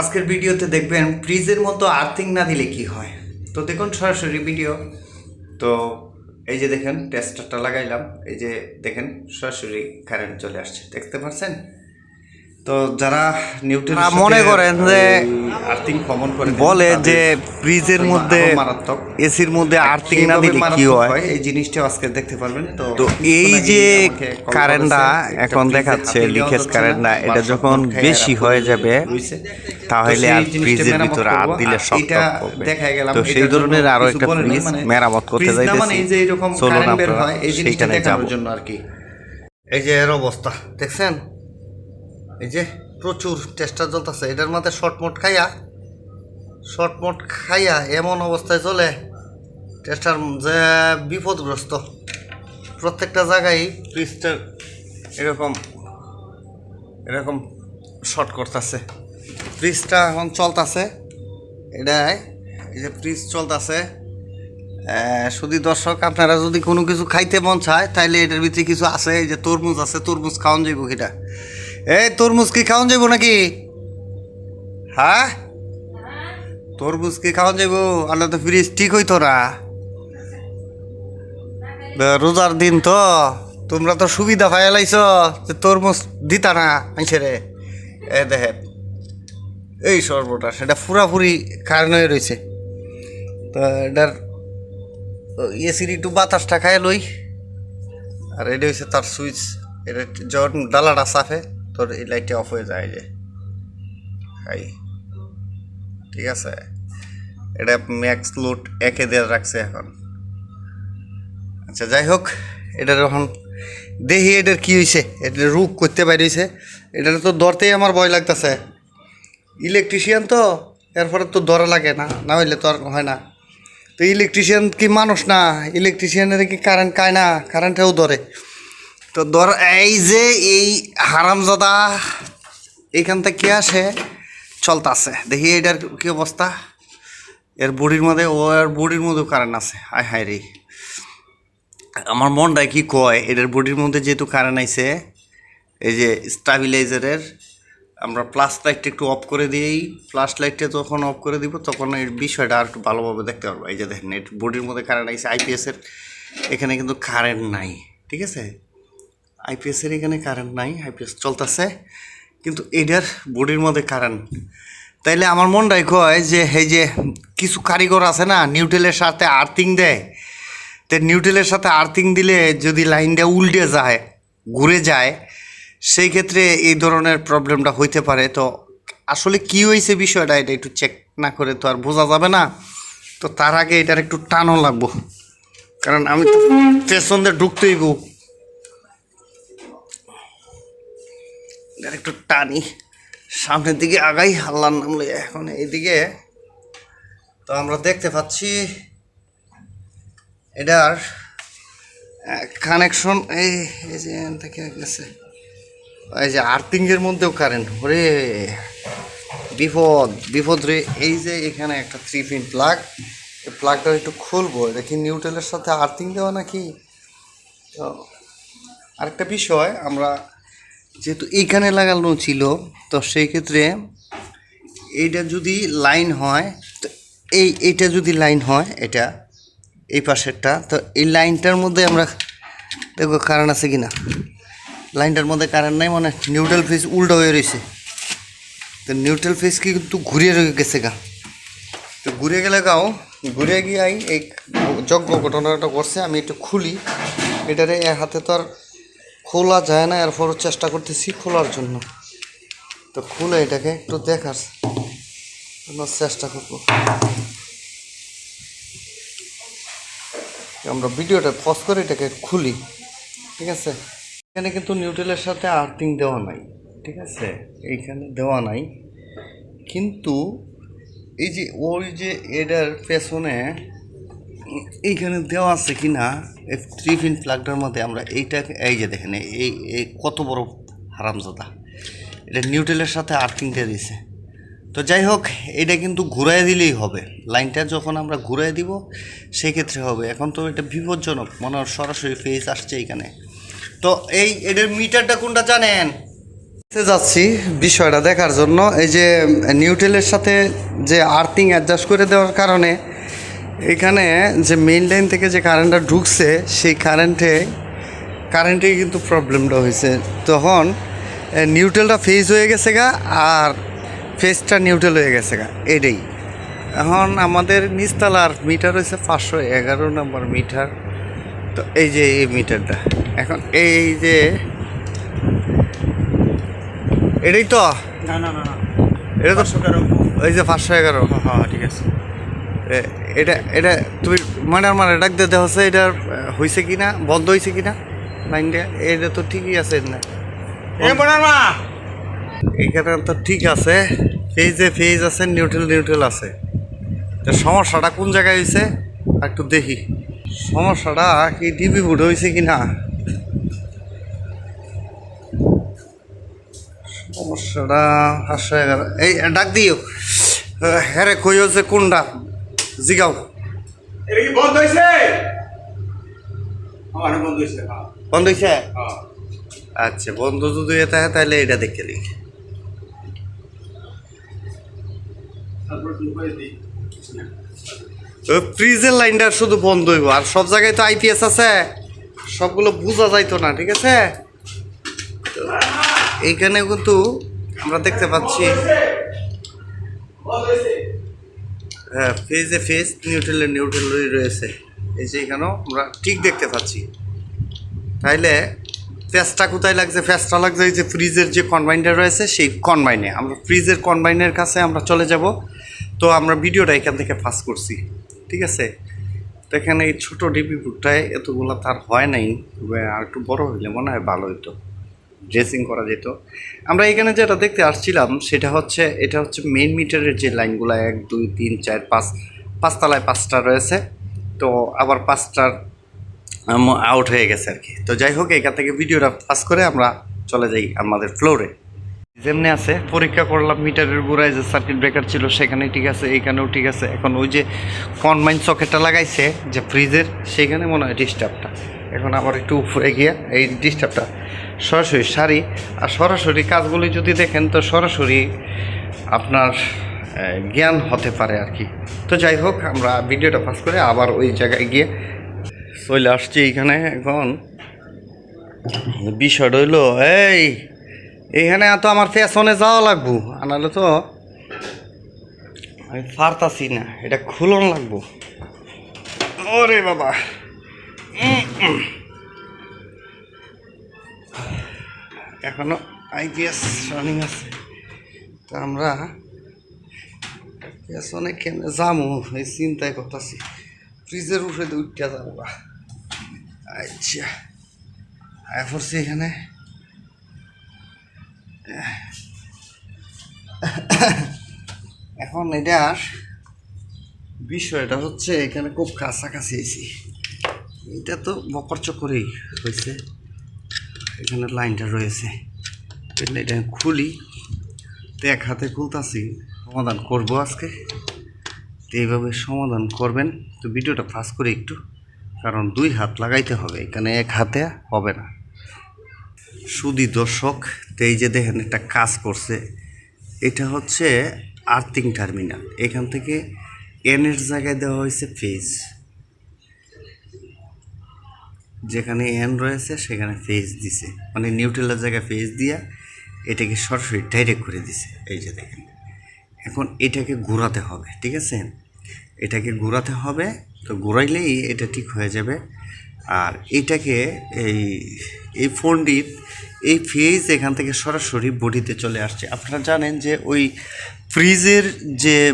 আজকের ভিডিওতে দেখবেন ফ্রিজের মতো আর্থিং না দিলে কি হয়? তো দেখুন সরাসরি ভিডিও তো এই যে দেখেন টেস্টারটা লাগাইলাম। এই যে দেখেন, সরাসরি কারেন্ট চলে আসছে। দেখতে পাচ্ছেন তো যারা নিউটন মনে করেন যে আর্থিং কমন করে বলে যে ফ্রিজের মধ্যে মারাত্মক। এসির মধ্যে আর্থিং না দিলে কি হয়? এই জিনিসটাও আজকে দেখতে পারবেন। তো তো এই যে কারেন্টটা এখন দেখাচ্ছে লিকেজ যাচ্ছে কারেন্ট না, না এটা যখন বেশি হয়ে যাবে। তাহলে আর সেই ফ্রিজের ভিতরে করব। দিলে আর শক্ত হবে তো সেই ধরনের আরও একটা ফ্রিজ মানে মেরামত করতে মানে যাইতেছি। এই যে এরকম চলুন কারেন্ট বের আপনারা হয় এই জিনিসটা সেইখানে যাব। দেখানোর জন্য আর কি। এই যে এর অবস্থা দেখছেন? এই যে প্রচুর টেস্টার জ্বলতেছে, এটার মধ্যে শর্ট মোট খাইয়া শর্ট মোট খাইয়া এমন অবস্থায় চলে, টেস্টার যে বিপদগ্রস্ত। প্রত্যেকটা জায়গায় ফ্রিজটার এরকম এরকম শর্ট করতেছে। ফ্রিজটা এখন চলতেছে, এটাই, এই যে ফ্রিজ চলতেছে। শুধু দর্শক, আপনারা যদি কোনো কিছু খাইতে মন চায় তাহলে এটার ভিতরে কিছু আছে, এই যে তরমুজ আছে, তরমুজ খাওয়ান যাইব কিটা এই তরমুজ কি খাওয়ান যাইব নাকি? হ্যাঁ? তরমুজ কি খাওয়ান যাইব? আল্লাহ তো ফ্রিজ ঠিক হইতো না। রোজার দিন তো, তোমরা তো সুবিধা পাই লাইছ যে তরমুজ দিতা না মানুষেরে। এ দেখেন, এই সর্বটা সেটা পুরাপুরি কারণ হয়ে রয়েছে তো এটার এসির একটু বাতাসটা খায় লই। আর এটা হচ্ছে তার সুইচ, এটা যখন ডালাটা সাফে। তোর এই লাইটটা অফ হয়ে যায় যে। হাই। ঠিক আছে? এটা ম্যাক্স লোড একে দেওয়া রাখছে এখন। আচ্ছা যাই হোক, এটার এখন দেখি এটার কি হয়েছে এটা রূপ করতে পারিছে এটার তো ধরতেই আমার ভয় লাগতেছে। ইলেকট্রিশিয়ান তো, এরপরে তো ধরা লাগে না না হইলে তো আর হয় না। তো ইলেকট্রিশিয়ান কি মানুষ না ইলেকট্রিশিয়ানের কি কারেন্ট কায় না কারেন্টেও ধরে। তো ধর, এই যে এই হারামজাদা, এইখান থেকে আসে? চলতাছে। দেখি এটার কি অবস্থা। এর বডির মধ্যে, ও এর বডির মধ্যেও কারেন্ট আছে। হায় হায় রে। আমার মনটায় কি কয়, এটার বডির মধ্যে যেহেতু কারেন্ট আইছে, এই যে স্টাবিলাইজারের আমরা প্লাস লাইটটা একটু অফ করে দিই প্লাস লাইটটা যখন অফ করে দিব, তখন এর বিষয়টা আর একটু ভালোভাবে দেখতে পারব। এই যে দেখেন, এর বডির মধ্যে কারেন্ট আইছে আইপিএসের এখানে কিন্তু কারেন্ট নাই, ঠিক আছে? আইপিএসের এখানে কারেন্ট নাই আইপিএস চলতেছে, কিন্তু এটার বডির মধ্যে কারেন্ট তাইলে আমার মনটাই কয় যে, এই যে কিছু কারিগর আছে না নিউটেলের সাথে আর্থিং দেয়, তো নিউটেলের সাথে আর্থিং দিলে যদি লাইনটা উল্টে যায়, ঘুরে যায়, সেই ক্ষেত্রে এই ধরনের প্রবলেমটা হইতে পারে। তো আসলে কি হয়েছে বিষয়টা, এটা একটু চেক না করে তো আর বোঝা যাবে না। তো তার আগে এটার একটু টানও লাগবো। কারণ আমি তো পেছন দিয়ে ঢুকতেই একটু টানি। সামনের দিকে আগাই হাল্লার নামলে এখন এইদিকে। তো আমরা দেখতে পাচ্ছি এটার কানেকশন এই এই যে থেকে গেছে। এই যে আর্থিংয়ের মধ্যেও কারেন্ট ওরে, বিপদ বিপদ রে। এই যে এখানে একটা থ্রি পিন প্লাগ এই প্লাগটা একটু খুলবো। এটা কি নিউটেলের সাথে আর্থিং দেওয়া নাকি? তো আরেকটা বিষয়, আমরা যেহেতু এইখানে লাগানো ছিল, তো সেই ক্ষেত্রে এইটা যদি লাইন হয়, তো এই, এইটা যদি লাইন হয়, এটা এই পাশেরটা, তো এই লাইনটার মধ্যে আমরা দেখো কারেন্ট আছে কি না লাইনটার মধ্যে কারেন্ট নাই মানে নিউট্রাল ফেজ উল্টো হয়ে রয়েছে। তো নিউট্রাল কি কিন্তু ঘুরিয়ে রয়ে গেছে গা। তো ঘুরে গেলে গাও ঘুরে গিয়ে এই যজ্ঞ ঘটনাটা করছে আমি একটু খুলি। এটারে হাতে তো আর খোলা যায় না এরপরও চেষ্টা করতেছি খোলার জন্য। তো খুলে এটাকে একটু দেখার চেষ্টা করব। আমরা ভিডিওটা পজ করে এটাকে খুলি, ঠিক আছে? এখানে কিন্তু নিউট্রেলের সাথে আর্থিং দেওয়া নাই, ঠিক আছে? এইখানে দেওয়া নাই। কিন্তু এই যে, ওই যে এটার পেছনে এইখানে দেওয়া আছে কি না, এই থ্রি পিন প্লাগটার মধ্যে আমরা এইটা, এই যে দেখেন, এই এই কত বড় হারামজাদা। এটা নিউটেলের সাথে আর্থিং দিয়ে দিছে। তো যাই হোক, এটা কিন্তু ঘুরাই দিলেই হবে। লাইনটা যখন আমরা ঘুরাই দিব সেই ক্ষেত্রে হবে। এখন তো এটা বিপজ্জনক, মনে সরাসরি ফেস আসছে এইখানে। তো এই, এটার মিটারটা কোনটা জানেন? যাচ্ছি বিষয়টা দেখার জন্য। এই যে নিউটেলের সাথে যে আর্থিং অ্যাডজাস্ট করে দেওয়ার কারণে এখানে যে মেইন লাইন থেকে যে কারেন্টটা ঢুকছে সেই কারেন্টে কারেন্টে কিন্তু প্রবলেমটা হয়েছে। তখন নিউট্রেলটা ফেজ হয়ে গেছে গা আর ফেজটা নিউট্রেল হয়ে গেছে গা এটাই। এখন আমাদের নিচতলার মিটার হয়েছে পাঁচশো এগারো নম্বর মিটার তো এই যে এই মিটারটা এখন এই যে এটাই তো? না না না এটা তো ওই যে পাঁচশো এগারো। হ্যাঁ হ্যাঁ ঠিক আছে। এটা এটা তুমি মানে আমার ডাক দিতে হচ্ছে এটা হয়েছে কি না বন্ধ হয়েছে কি না লাইনটা এটা তো ঠিকই আছে না। এ বোনার মা! এইখানে তো ঠিক আছে। ফেজে ফেজ আছে নিউট্রেল নিউট্রেল আছে। তো সমস্যাটা কোন জায়গায় হয়েছে একটু দেখি। সমস্যাটা কি ডিবি বুট হয়েছে কি না সমস্যাটা এগারো এই ডাক দিও। হ্যাঁ রে কই হচ্ছে কোনটা? জিগাও এটা কি বন্ধ হয়েছে আমার বন্ধ হয়েছে হ্যাঁ। বন্ধ হয়েছে হ্যাঁ। আচ্ছা বন্ধ যদি এটা তাহলে এটা দেখে দিই। ফ্রিজের লাইনটা শুধু বন্ধ হইব আর সব জায়গায় তো আইপিএস আছে। সবগুলো বোঝা যাইতো না ঠিক আছে? এইখানে কিন্তু আমরা দেখতে পাচ্ছি বন্ধ হয়েছে হ্যাঁ ফেজে ফেজ নিউট্রেলে নিউট্রেল রয়েছে। এই যে এখানেও আমরা ঠিক দেখতে পাচ্ছি। তাইলে ফ্যাসটা কোথায় লাগছে? ফ্যাসটা লাগছে এই যে ফ্রিজের যে কনবাইনটা রয়েছে, সেই কনবাইনে আমরা ফ্রিজের কনবাইনের কাছে আমরা চলে যাব। তো আমরা ভিডিওটা এখান থেকে পাস করছি। ঠিক আছে? তো এখানে এই ছোটো ডিপি বুটটায় এতগুলো তার হয় নাই। আর একটু বড় হইলে মনে হয় ভালো হতো ড্রেসিং করা যেত। আমরা এখানে যেটা দেখতে আসছিলাম, সেটা হচ্ছে, এটা হচ্ছে মেন মিটারের যে লাইনগুলো, এক, দুই, তিন, চার, পাঁচ, পাঁচতলায় পাঁচটা রয়েছে। তো আবার পাঁচটার আউট হয়ে গেছে আর কি। তো যাই হোক, এখান থেকে ভিডিওটা পাস করে আমরা চলে যাই আমাদের ফ্লোরে যেমনি আছে, পরীক্ষা করলাম মিটারের গোড়ায় যে সার্কিট ব্রেকার ছিল সেখানে ঠিক আছে, এইখানেও ঠিক আছে। এখন ওই যে কনমাইন সকেটটা লাগাইছে, যে ফ্রিজের সেইখানে মনে হয় ডিস্টার্বটা এখন আবার একটু উপরে গিয়ে, এই ডিস্টার্বটা সরাসরি শাড়ি আর সরাসরি কাজগুলি যদি দেখেন, তো সরাসরি আপনার জ্ঞান হতে পারে আর কি। তো যাই হোক, আমরা ভিডিওটা পাস করে আবার ওই জায়গায় গিয়ে চলে আসছি এইখানে এখন। বিষয়টা হইল, এই এইখানে তো আমার পেছনে যাওয়া লাগবো আনালে তো আমি পারতাছি না, এটা খুলন লাগবো। ওরে বাবা। এখনও আইপিএস রানিং আছে। তো আমরা পেছনে কেন যামু, এই চিন্তায় করতেছি। ফ্রিজের তো উঠতে যাব। আচ্ছা আয় পড়ছি এখানে। এখন এটার বিষয়টা হচ্ছে এখানে খুব কাছাকাছি এসি এটা তো বকর চকরেই হয়েছে এখানে লাইনটা রয়েছে। এটা খুলি। তো এক হাতে খুলতাছি, সমাধান করব আজকে। তো এইভাবে সমাধান করবেন। তো ভিডিওটা ফাঁস করে একটু, কারণ দুই হাত লাগাইতে হবে, এখানে এক হাতে হবে না। সুদি দর্শক, তো এই যে দেখেন একটা কাজ করছে। এটা হচ্ছে আর্থিং টার্মিনাল। এখান থেকে এনের জায়গায় দেওয়া হয়েছে ফেজ। যেখানে এন রয়েছে, সেখানে ফেজ দিছে। মানে নিউট্রেলার জায়গায় ফেজ দিয়া এটাকে সরাসরি ডাইরেক্ট করে দিছে। এই যে দেখেন। এখন এটাকে ঘোরাতে হবে, ঠিক আছে? এটাকে ঘোরাতে হবে, তো ঘোরাইলেই এটা ঠিক হয়ে যাবে। আর এটাকে এই এই ফোনটির এই ফেজ এখান থেকে সরাসরি বডিতে চলে আসছে। আপনারা জানেন যে ওই ফ্রিজের যে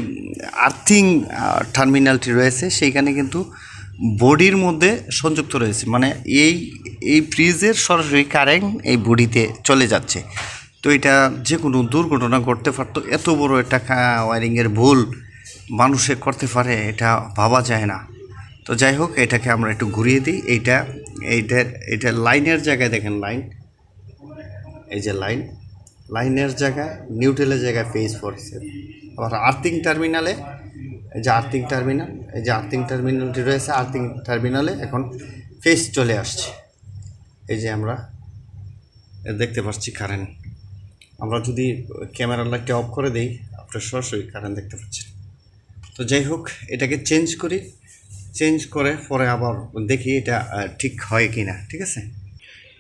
আর্থিং টার্মিনালটি রয়েছে, সেইখানে কিন্তু বডির মধ্যে সংযুক্ত রয়েছে। মানে এই এই ফ্রিজের সরাসরি কারেন্ট এই বডিতে চলে যাচ্ছে। তো এটা যে কোনো দুর্ঘটনা ঘটতে পারতো এত বড় একটা ওয়ারিংয়ের ভুল মানুষে করতে পারে, এটা ভাবা যায় না। তো যাই হোক, এটাকে আমরা একটু ঘুরিয়ে দিই। এইটা এইটার এটা লাইনের জায়গায় দেখেন লাইন। এই যে লাইন, লাইনের জায়গায়, নিউট্রেলের জায়গায় পেজ পড়ছে আবার আর্থিং টার্মিনালে যে আর্থিং টার্মিনাল, এই যে আর্থিং টার্মিনালটি রয়েছে, আর্থিং টার্মিনালে এখন ফেস চলে আসছে। এই যে আমরা দেখতে পাচ্ছি কারেন্ট আমরা যদি ক্যামেরার লাইটটা অফ করে দিই, আপনার সরাসরি কারেন্ট দেখতে পাচ্ছেন। তো যাই হোক, এটাকে চেঞ্জ করি। চেঞ্জ করে পরে আবার দেখি এটা ঠিক হয় কি না ঠিক আছে?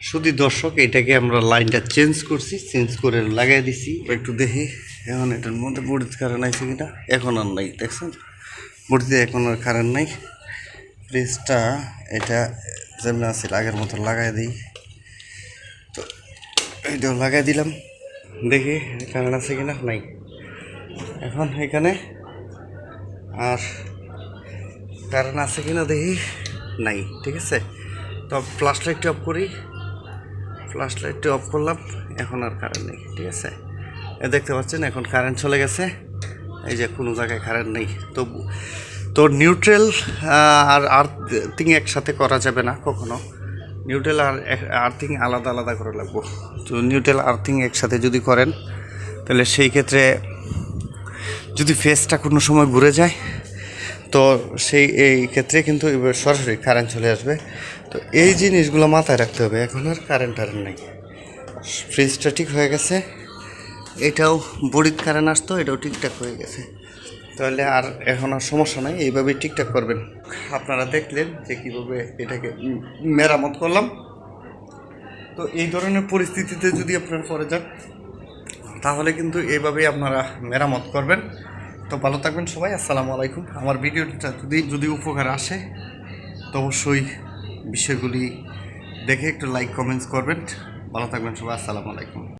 শুধু দর্শক, এটাকে আমরা লাইনটা চেঞ্জ করছি চেঞ্জ করে লাগাই দিছি। একটু দেখি। এখন এটার মধ্যে বডিতে কারেন্ট আছে কিনা? এখন আর নাই, দেখছেন? বডিতে এখন আর কারেন্ট নাই। ফ্রিজটা এটা যেমন আছে আগের মতো লাগাই দিই। তো এটাও লাগাই দিলাম। দেখি কারেন্ট আছে কিনা? নাই। এখন এখানে আর কারেন্ট আছে কিনা দেখি? নাই, ঠিক আছে? তো ফ্লাশ লাইটটা অফ করি। ফ্লাশ লাইটটা অফ করলাম, এখন আর কারেন্ট নেই, ঠিক আছে? দেখতে পাচ্ছেন, এখন কারেন্ট চলে গেছে। এই যে কোনো জায়গায় কারেন্ট নেই। তো তো নিউট্রেল আর আর্থিং একসাথে করা যাবে না কখনো। নিউট্রেল আর আর্থিং আলাদা আলাদা করে লাগবো। তো নিউট্রেল আর্থিং একসাথে যদি করেন, তাহলে সেই ক্ষেত্রে যদি ফেসটা কোনো সময় ঘুরে যায়, তো সেই, এই ক্ষেত্রে কিন্তু এবার সরাসরি কারেন্ট চলে আসবে। তো এই জিনিসগুলো মাথায় রাখতে হবে। এখন আর কারেন্ট টারেন্ট নেই। ফ্রিজটা ঠিক হয়ে গেছে। এটাও বডির কারেন্ট আসতো, এটাও ঠিকঠাক হয়ে গেছে। তাহলে আর এখন আর সমস্যা নাই, এইভাবেই ঠিকঠাক করবেন। আপনারা দেখলেন যে কীভাবে এটাকে মেরামত করলাম। তো এই ধরনের পরিস্থিতিতে যদি আপনারা পরে যান, তাহলে কিন্তু এইভাবেই আপনারা মেরামত করবেন। তো ভালো থাকবেন সবাই, আসসালামু আলাইকুম। আমার ভিডিওটা যদি যদি উপকার আসে, তো অবশ্যই বিষয়গুলি দেখে একটু লাইক কমেন্টস করবেন। ভালো থাকবেন সবাই, আসসালামু আলাইকুম।